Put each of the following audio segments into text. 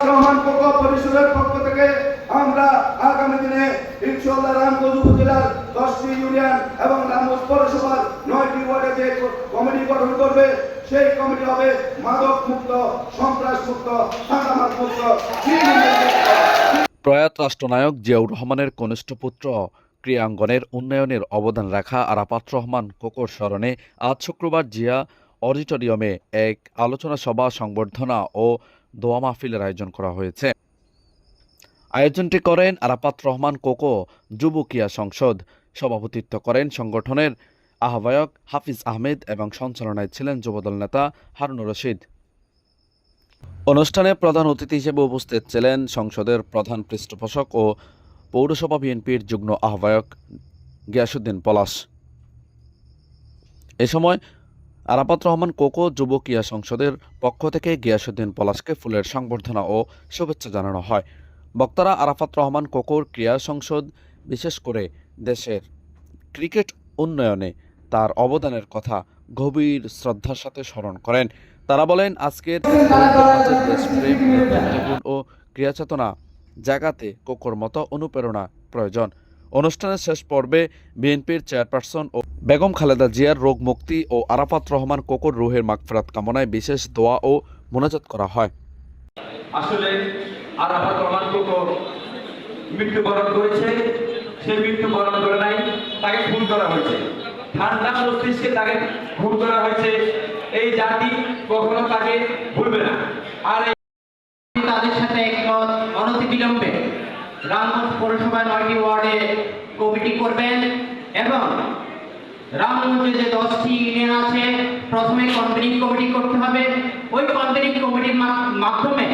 রহমান পক্ষ পরিষদের পক্ষ থেকে আমরা আগামী দিনে ইনশাল্লাহ রামগঞ্জ উপজেলার দশটি ইউনিয়ন এবং রামগঞ্জ পৌরসভার নয়টি ওয়ার্ডে যে কমিটি গঠন করবে, সেই কমিটি হবে মাদক মুক্ত সন্ত্রাস মুক্ত সাদামাত মুক্ত প্রয়াত রাষ্ট্রনায়ক জিয়াউর রহমানের কনিষ্ঠ পুত্র ক্রিয়াঙ্গনের উন্নয়নের অবদান রাখা আরাফাত রহমান কোকর স্মরণে আজ শুক্রবার জিয়া অডিটোরিয়ামে এক আলোচনা সভা, সংবর্ধনা ও দোয়া মাহফিলের আয়োজন করা হয়েছে। আয়োজনটি করেন আরাফাত রহমান কোকো, যুবকিয়া সংসদ সভাপতিত্ব করেন সংগঠনের আহ্বায়ক হাফিজ আহমেদ এবং সঞ্চালনায় ছিলেন যুবদল নেতা হারুনুর রশিদ। অনুষ্ঠানে প্রধান অতিথি হিসেবে উপস্থিত ছিলেন সংসদের প্রধান পৃষ্ঠপোষক ও পৌরসভা বিএনপির যুগ্ম আহ্বায়ক গিয়াসুদ্দিন পলাশ। এ সময় আরাফাত রহমান কোকো যুব ক্রিয়া সংসদের পক্ষ থেকে গিয়াসুদ্দিন পলাশকে ফুলের সংবর্ধনা ও শুভেচ্ছা জানানো হয়। বক্তারা আরাফাত রহমান কোকোর ক্রিয়া সংসদ, বিশেষ করে দেশের ক্রিকেট উন্নয়নে তার অবদানের কথা গভীর শ্রদ্ধার সাথে স্মরণ করেন। তারা বলেন, আজকের ও ক্রিয়াচেতনা জাগাতে কোকোর মতো অনুপ্রেরণা প্রয়োজন। অনুষ্ঠানের শেষ পর্বে বিএনপির চেয়ারপারসন ও বেগম খালেদা জিয়ার রোগ মুক্তি ও আরাফাত রহমান কোকর রুহের মাগফিরাত কামনায় বিশেষ দোয়া ও মোনাজাত করা হয়। আসলে আরাফাত রহমান কোকো মৃত্যুবরণ করেছে। সে মৃত্যুবরণ করে নাই, তাকে খুন করা হয়েছে। ঠান্ডা মস্তিষ্কে তাকে খুন করা হয়েছে। এই জাতি কখনো তাকে ভুলবে না। আর এই তাদের সাথে একমত অনতিবিলম্বে রামগঞ্জ পৌরসভা নয়টি ওয়ার্ডে কমিটি করবেন এবং রামগঞ্জে যে দশটি ইউনিয়ন আছে, প্রথমে কনভেনিং কমিটি করতে হবে। ওই কনভেনিং কমিটির মাধ্যমে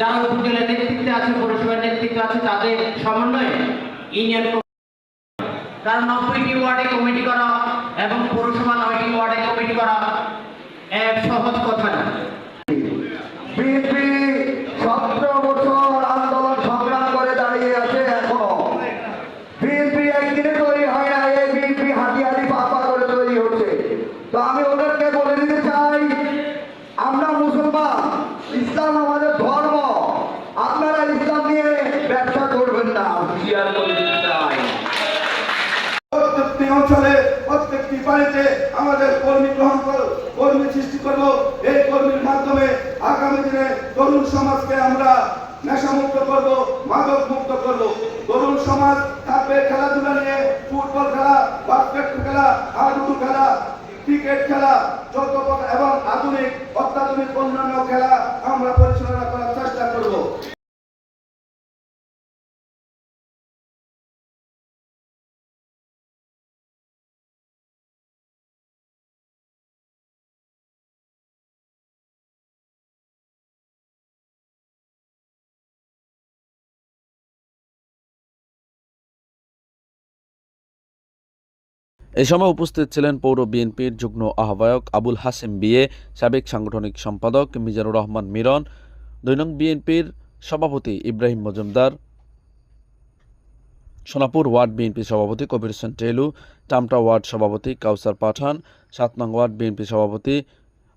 যারা উপজেলার নেতৃত্বে আছে, পৌরসভার নেতৃত্বে আছে, তাদের সমন্বয়ে ইউনিয়ন কারণ নব্বইটি ওয়ার্ডে কমিটি করা এবং পৌরসভা নয়টি ওয়ার্ডে কমিটি করা এক সহজ কথা না। বিএনপি সতেরো বছর আন্দোলন সংগ্রাম করে দাঁড়িয়ে আছে এখনও বিএনপি একদিনে তৈরি হয় না এই বিএনপি হাতি হাতি পাপা করে তৈরি হচ্ছে তো আমি ওদেরকে বলে দিতে চাই আমরা মুসলমান ইসলাম আমাদের ধর্ম আপনারা ইসলাম নিয়ে ব্যবসা করবেন না হুঁশিয়ার করে দিতে চাই প্রত্যেকটি অঞ্চলে প্রত্যেকটি বাড়িতে আমাদের কর্মী গ্রহণ কর কর্মী সৃষ্টি করব। এই কর্মীর মাধ্যমে আগামী দিনে তরুণ সমাজকে আমরা নেশামুক্ত করব মাদক মুক্ত করব। তরুণ সমাজ থাকবে খেলাধুলা নিয়ে, ফুটবল খেলা, বাস্কেট খেলা, হাডুডু খেলা, ক্রিকেট খেলা, যত এবং আধুনিক, অত্যাধুনিক অন্যান্য খেলা আমরা পরিচালনা এ সময় উপস্থিত ছিলেন পৌর বিএনপির যুগ্ম আহ্বায়ক আবুল হাসিম বিয়ে সাবেক সাংগঠনিক সম্পাদক মিজানুর রহমান মিরন দুই নং বিএনপির সভাপতি ইব্রাহিম মজুমদার, সোনাপুর ওয়ার্ড বিএনপি সভাপতি কবির হোসেন টেলু, টামটা ওয়ার্ড সভাপতি কাউসার পাঠান সাত নং ওয়ার্ড বিএনপি সভাপতি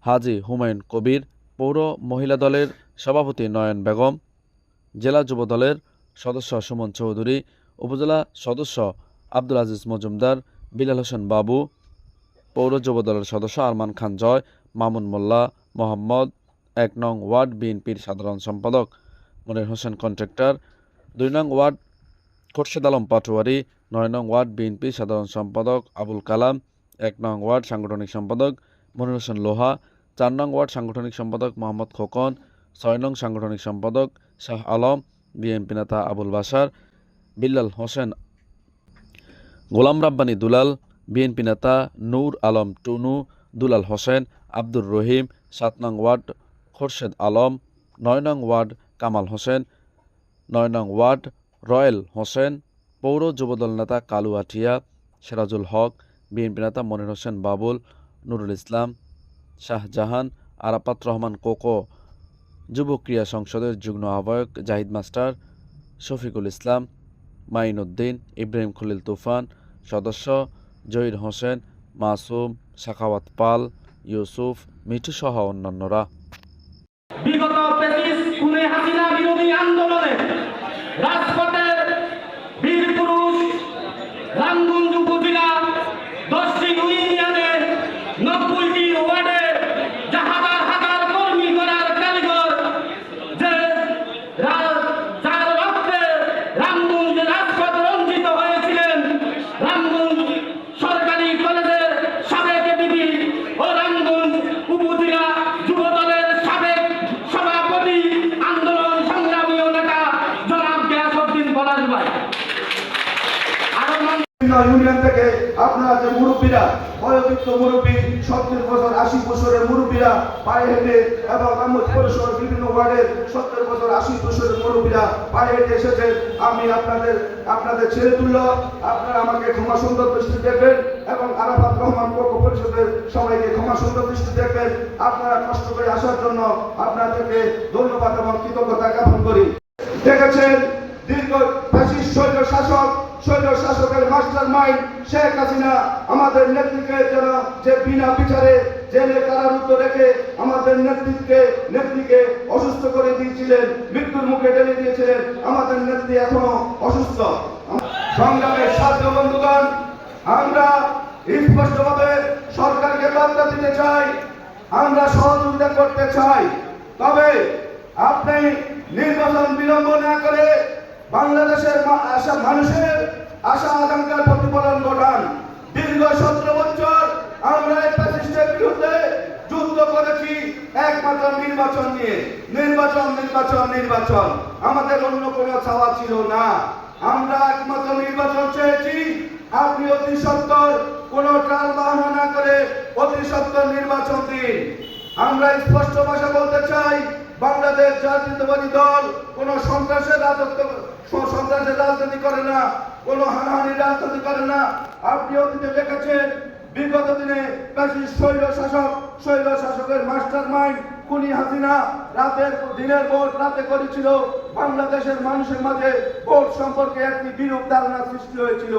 হাজি হুমায়ুন কবির, পৌর মহিলা দলের সভাপতি নয়ন বেগম, জেলা যুব দলের সদস্য সুমন চৌধুরী, উপজেলা সদস্য আব্দুল আজিজ মজুমদার বিলাল হোসেন বাবু, পৌর যুব দলের সদস্য আরমান খান জয়, মামুন মোল্লা, মোহাম্মদ এক নং ওয়ার্ড বিএনপির সাধারণ সম্পাদক, মনির হোসেন কন্ট্রাক্টর, দুই নং ওয়ার্ড খোরশেদ আলম পাটোয়ারি, নয় নং ওয়ার্ড বিএনপি সাধারণ সম্পাদক আবুল কালাম, এক নং ওয়ার্ড সাংগঠনিক সম্পাদক মনির হোসেন লোহা, চার নং ওয়ার্ড সাংগঠনিক সম্পাদক মোহাম্মদ খোকন, ছয় নং সাংগঠনিক সম্পাদক শাহ আলম, বিএনপি নেতা আবুল বাসার বিল্লাল হোসেন গোলাম রাব্বানী দুলাল, বিএনপি নেতা নূর আলম টুনু, দুলাল হোসেন, আব্দুর রহিম, সাত নং ওয়ার্ড খোরশেদ আলম, নয় নং ওয়ার্ড কামাল হোসেন, নয় নং ওয়ার্ড রয়েল হোসেন, পৌর যুবদল নেতা কালু আঠিয়া, সিরাজুল হক, বিএনপি নেতা মনির হোসেন বাবুল, নুরুল ইসলাম, শাহজাহান আরাপাত রহমান কোকো যুব ক্রিয়া সংসদের যুগ্ম আহ্বায়ক জাহিদ মাস্টার, শফিকুল ইসলাম মাইনুদ্দিন, ইব্রাহিম খলিল তুফান, সদস্য জহির হোসেন, মাসুম সাখাওয়াত পাল, ইউসুফ মিঠু সহ অন্যান্যরা উপজেলা দশটি ইউনিয়নে নব্বইটি ওয়ার্ডে যে হাজার হাজার কর্মী করার কারিগর যে রা- যার রক্তে রামগঞ্জ রাজপথ রঞ্জিত হয়েছিলেন রামগঞ্জ সরকারি কলেজের সাবেক বিবি ও রামগঞ্জ উপজেলা যুব দলের সাবেক সভাপতি আন্দোলন সংগ্রামী ও নেতা জনাব গিয়াসউদ্দিন পলাশ ভাই আরও বিভিন্ন ইউনিয়ন থেকে আপনারা যে মুরব্বীরা বয়োবৃত্ত মুরব্বী, সত্তর বছর, আশি বছরের মুরব্বীরা পায়ে হেঁটে এবং আমার পৌরসভার বিভিন্ন ওয়ার্ডের সত্তর বছর, আশি বছরের মুরব্বীরা পায়ে হেঁটে এসেছেন আমি আপনাদের আপনাদের ছেড়ে তুলল। আপনারা আমাকে ক্ষমা সুন্দর দৃষ্টি দেখবেন এবং আরাফাত রহমান পক্ষ পরিষদের সবাইকে ক্ষমা সুন্দর দৃষ্টি দেখবেন। আপনারা কষ্ট করে আসার জন্য আপনাদেরকে ধন্যবাদ এবং কৃতজ্ঞতা জ্ঞাপন করি। দেখেছেন দীর্ঘ শাসক শৈল শাসকের মাস্টার মাইন্ড শেখ হাসিনা, আমাদের নেত্রীকে যেন যে বিনা বিচারে জেলে কারারুদ্ধ রেখে আমাদের নেতৃত্বকে নেত্রীকে অসুস্থ করে দিয়েছিলেন, মৃত্যুর মুখে ঠেলে দিয়েছিলেন, আমাদের নেত্রী এখনও অসুস্থ। সংগ্রামের সাধ্য বন্ধুগণ, আমরা স্পষ্টভাবে সরকারকে বার্তা দিতে চাই, আমরা সহযোগিতা করতে চাই, তবে আপনি নির্বাচন বিলম্ব না করে বাংলাদেশের মানুষের আশা আকাঙ্ক্ষার প্রতিফলন ঘটান। দীর্ঘ সতেরো বছর আমরা এই ফ্যাসিস্টের বিরুদ্ধে যুদ্ধ করেছি, একমাত্র নির্বাচন নিয়ে। নির্বাচন নির্বাচন নির্বাচন। আমাদের অন্য কোনো চাওয়া ছিল না। আমরা একমাত্র নির্বাচন চেয়েছি, আপনি অতি সত্তর কোন টাল বাহানা না করে অতি সত্তর নির্বাচন দিন। আমরা স্পষ্ট ভাষা বলতে চাই, বাংলাদেশ জাতীয়তাবাদী দল কোন সন্ত্রাসের রাজত্ব সন্ত্রাসের রাজনীতি করে না। কোন হানাহানির রাজনীতি করে না। আপনি অতীতে দেখেছেন, বিগত দিনে কাশি শৈল শাসক, শৈল শাসকের মাস্টার মাইন্ড খুনি হাসিনা রাতের দিনের ভোট রাতে করেছিল, বাংলাদেশের মানুষের মাঝে ভোট সম্পর্কে একটি বিরূপ ধারণা সৃষ্টি হয়েছিল।